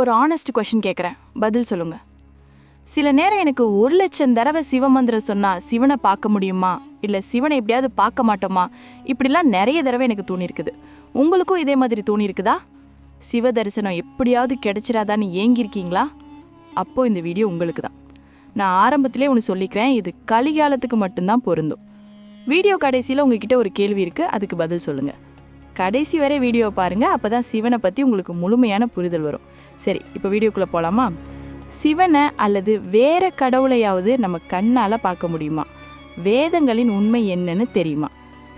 ஒரு honest question கேட்குறேன் பதில் சொல்லுங்க. சில நேரம் எனக்கு ஒரு லட்சம் தடவை சிவமந்திரம் சொன்னால் சிவனை பார்க்க முடியுமா? இல்லை சிவனை எப்படியாவது பார்க்க மாட்டோமா? இப்படிலாம் நிறைய தடவை எனக்கு தோணியிருக்குது உங்களுக்கும் இதே மாதிரி தோணியிருக்குதா சிவ தரிசனம் எப்படியாவது கிடைச்சிடாதான்னு ஏங்கியிருக்கீங்களா? அப்போது இந்த வீடியோ உங்களுக்கு தான் நான் ஆரம்பத்திலே ஒன்று சொல்லிக்கிறேன் இது கலிகாலத்துக்கு மட்டும்தான் பொருந்தும். வீடியோ கடைசியில் உங்ககிட்ட ஒரு கேள்வி இருக்குது அதுக்கு பதில் சொல்லுங்கள் கடைசி வரை வீடியோ பாருங்கள் அப்போ தான் சிவனை பற்றி உங்களுக்கு முழுமையான புரிதல் வரும். சரி இப்போ வீடியோக்குள்ளே போகலாமா சிவனை அல்லது வேற கடவுளையாவது நம்ம கண்ணால் பார்க்க முடியுமா? வேதங்களின் உண்மை என்னன்னு தெரியுமா?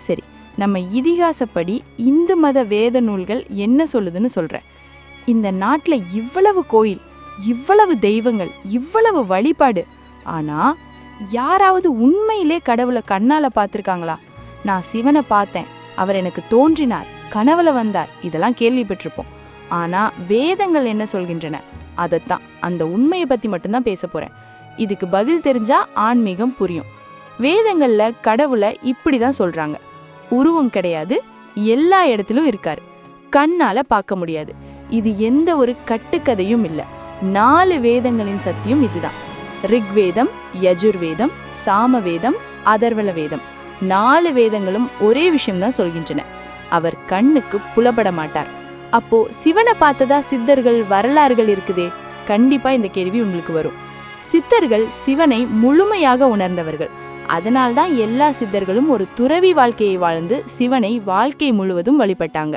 சரி நம்ம இதிகாசப்படி இந்து மத வேத நூல்கள் என்ன சொல்லுதுன்னு சொல்கிறேன் இந்த நாட்டில் இவ்வளவு கோயில் இவ்வளவு தெய்வங்கள் இவ்வளவு வழிபாடு. ஆனால் யாராவது உண்மையிலே கடவுளை கண்ணால் பார்த்துருக்காங்களா? நான் சிவனை பார்த்தேன். அவர் எனக்கு தோன்றினார் கனவுல வந்தார். இதெல்லாம் கேள்விப்பட்டிருப்போம். ஆனால் வேதங்கள் என்ன சொல்கின்றன? அதைத்தான். அந்த உண்மையை பற்றி மட்டும்தான் பேச போகிறேன் இதுக்கு பதில் தெரிஞ்சால் ஆன்மீகம் புரியும். வேதங்களில் கடவுளை இப்படி தான் சொல்கிறாங்க உருவம் கிடையாது எல்லா இடத்திலும் இருக்கார். கண்ணால் பார்க்க முடியாது. இது எந்த ஒரு கட்டுக்கதையும் இல்லை. நாலு வேதங்களின் சத்தியம் இதுதான். ரிக்வேதம் யஜுர்வேதம் சாமவேதம் அதர்வல வேதம் நாலு வேதங்களும் ஒரே விஷயம்தான் சொல்கின்றன. அவர் கண்ணுக்கு புலப்பட மாட்டார். அப்போ சிவனை பார்த்ததா சித்தர்கள் வரலாறுகள் இருக்குதே? கண்டிப்பா இந்த கேள்வி உங்களுக்கு வரும். சித்தர்கள் சிவனை முழுமையாக உணர்ந்தவர்கள். அதனால்தான் எல்லா சித்தர்களும் ஒரு துறவி வாழ்க்கையை வாழ்ந்து சிவனை வாழ்க்கை முழுவதும் வழிபட்டாங்க.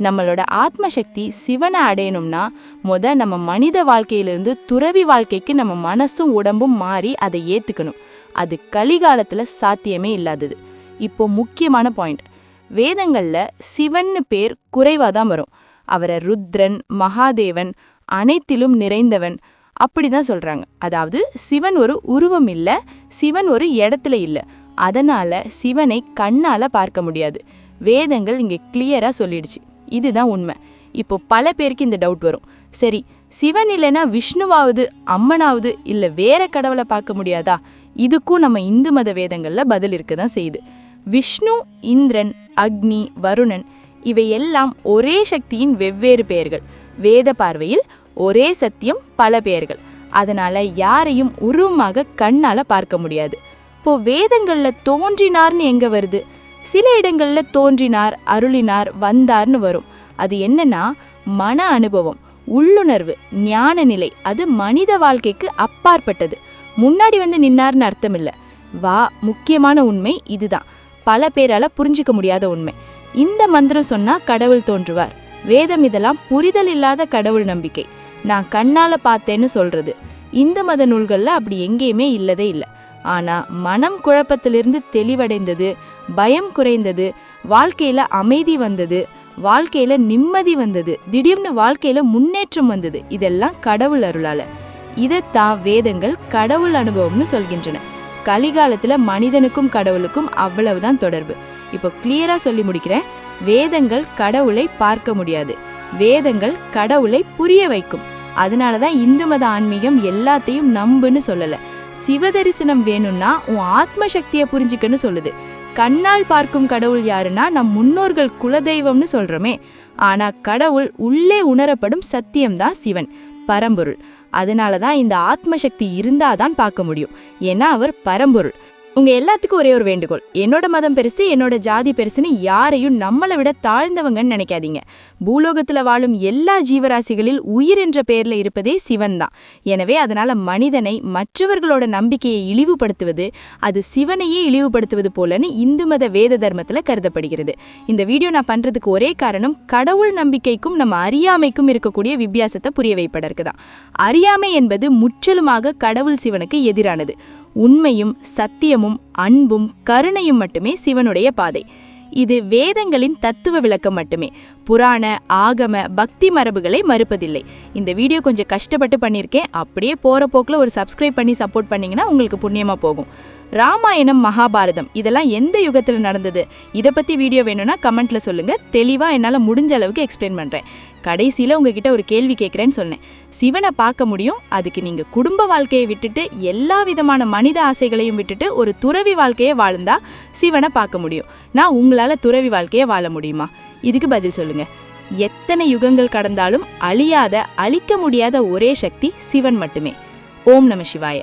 நம்மளோட ஆத்ம சக்தி சிவனை அடையணும்னா முத நம்ம மனித வாழ்க்கையிலிருந்து துறவி வாழ்க்கைக்கு நம்ம மனசும் உடம்பும் மாறி அதை ஏற்றுக்கணும் அது கலிகாலத்தில் சாத்தியமே இல்லாதது. இப்போ முக்கியமான பாயிண்ட் வேதங்களில் சிவன்னு பேர் குறைவாக தான் வரும். அவரை ருத்ரன் மகாதேவன் அனைத்திலும் நிறைந்தவன் அப்படி தான் சொல்கிறாங்க அதாவது சிவன் ஒரு உருவம் இல்லை சிவன் ஒரு இடத்துல இல்லை. அதனால் சிவனை கண்ணால் பார்க்க முடியாது. வேதங்கள் இங்கே கிளியராக சொல்லிடுச்சு. இதுதான் உண்மை. இப்போ பல பேருக்கு இந்த டவுட் வரும். சரி சிவன் இல்லைன்னா விஷ்ணுவாவது அம்மனாவது இல்லை வேற கடவுளை பார்க்க முடியாதா? இதுக்கும் நம்ம இந்து மத வேதங்களில் பதில் இருக்க தான் செய்யுது. விஷ்ணு இந்திரன் அக்னி வருணன் இவையெல்லாம் ஒரே சக்தியின் வெவ்வேறு பெயர்கள். வேத பார்வையில் ஒரே சத்தியம் பல பெயர்கள். அதனால யாரையும் உருவமாக கண்ணால பார்க்க முடியாது. இப்போ வேதங்கள்ல தோன்றினார்னு எங்க வருது? சில இடங்கள்ல தோன்றினார் அருளினார் வந்தார்னு வரும். அது என்னன்னா மன அனுபவம் உள்ளுணர்வு ஞான நிலை. அது மனித வாழ்க்கைக்கு அப்பாற்பட்டது. முன்னாடி வந்து நின்னார்னு அர்த்தம் இல்லை வா முக்கியமான உண்மை இதுதான். பல பேரால புரிஞ்சுக்க முடியாத உண்மை. இந்த மந்திரம் சொன்னா கடவுள் தோன்றுவார். வேதம் இதெல்லாம் புரிதல் இல்லாத கடவுள் நம்பிக்கை. நான் கண்ணால பார்த்தேன்னு சொல்றது. இந்த மத நூல்கள்ல அப்படி எங்கேயுமே இல்லதே இல்லை. ஆனா மனம் குழப்பத்திலிருந்து தெளிவடைந்தது பயம் குறைந்தது வாழ்க்கையில அமைதி வந்தது வாழ்க்கையில நிம்மதி வந்தது திடீர்னு வாழ்க்கையில முன்னேற்றம் வந்தது. இதெல்லாம் கடவுள் அருளால. இதைத்தான் வேதங்கள் கடவுள் அனுபவம்னு சொல்கின்றன. கலிகாலத்தில் மனிதனுக்கும் கடவுளுக்கும் அவ்வளவுதான் தொடர்பு. இப்போ கிளியரா சொல்லி முடிக்கிறேன். வேதங்கள் கடவுளை பார்க்க முடியாது. வேதங்கள் கடவுளை புரிய வைக்கும். அதனால தான் இந்து மத ஆன்மீகம் எல்லாத்தையும் நம்புன்னு சொல்லல. சிவதரிசனம் வேணும்னா உன் ஆத்ம சக்தியை புரிஞ்சுக்கன்னு சொல்லுது. கண்ணால் பார்க்கும் கடவுள் யாருன்னா நம் முன்னோர்கள் குலதெய்வம்னு சொல்றோமே. ஆனா கடவுள் உள்ளே உணரப்படும் சத்தியம்தான் சிவன். பரம்பொருள். அதனால தான் இந்த ஆத்ம சக்தி இருந்தாதான் பார்க்க முடியும். ஏன்னா அவர் பரம்பொருள். உங்க எல்லாத்துக்கும் ஒரே ஒரு வேண்டுகோள். என்னோட மதம் பெருசு என்னோட ஜாதி பெருசுன்னு யாரையும் நம்மளை விட தாழ்ந்தவங்கன்னு நினைக்காதீங்க. பூலோகத்துல வாழும் எல்லா ஜீவராசிகளில் உயிர் என்ற பெயர்ல இருப்பதே சிவன் தான். எனவே அதனால மனிதனை மற்றவர்களோட நம்பிக்கையை இழிவுபடுத்துவது அது சிவனையே இழிவுபடுத்துவது போலன்னு இந்து மத வேத தர்மத்துல கருதப்படுகிறது. இந்த வீடியோ நான் பண்றதுக்கு ஒரே காரணம் கடவுள் நம்பிக்கைக்கும் நம்ம அறியாமைக்கும் இருக்கக்கூடிய வித்தியாசத்தை புரிய வைப்பதற்கு தான். அறியாமை என்பது முற்றிலுமாக கடவுள் சிவனுக்கு எதிரானது. உண்மையும் சத்தியமும் அன்பும் கருணையும் மட்டுமே சிவனுடைய பாதை. இது வேதங்களின் தத்துவ விளக்கம் மட்டுமே. புராண ஆகம பக்தி மரபுகளை மறுப்பதில்லை. இந்த வீடியோ கொஞ்சம் கஷ்டப்பட்டு பண்ணியிருக்கேன். அப்படியே போகிற போக்கில் ஒரு சப்ஸ்கிரைப் பண்ணி சப்போர்ட் பண்ணிங்கன்னா உங்களுக்கு புண்ணியமாக போகும். ராமாயணம் மகாபாரதம் இதெல்லாம் எந்த யுகத்தில் நடந்தது? இதை பற்றி வீடியோ வேணும்னா கமெண்ட்டில் சொல்லுங்கள் தெளிவாக என்னால் முடிஞ்ச அளவுக்கு எக்ஸ்பிளைன் பண்ணுறேன் கடைசியில் உங்ககிட்ட ஒரு கேள்வி கேட்குறேன்னு சொன்னேன். சிவனை பார்க்க முடியும் அதுக்கு நீங்கள் குடும்ப வாழ்க்கையை விட்டுட்டு எல்லா விதமான மனித ஆசைகளையும் விட்டுட்டு ஒரு துறவி வாழ்க்கையை வாழ்ந்தா சிவனை பார்க்க முடியும். நான் உங்களால் துறவி வாழ்க்கையை வாழ முடியுமா? இதுக்கு பதில் சொல்லுங்கள் எத்தனை யுகங்கள் கடந்தாலும் அழியாத அழிக்க முடியாத ஒரே சக்தி சிவன் மட்டுமே. ஓம் நம சிவாய.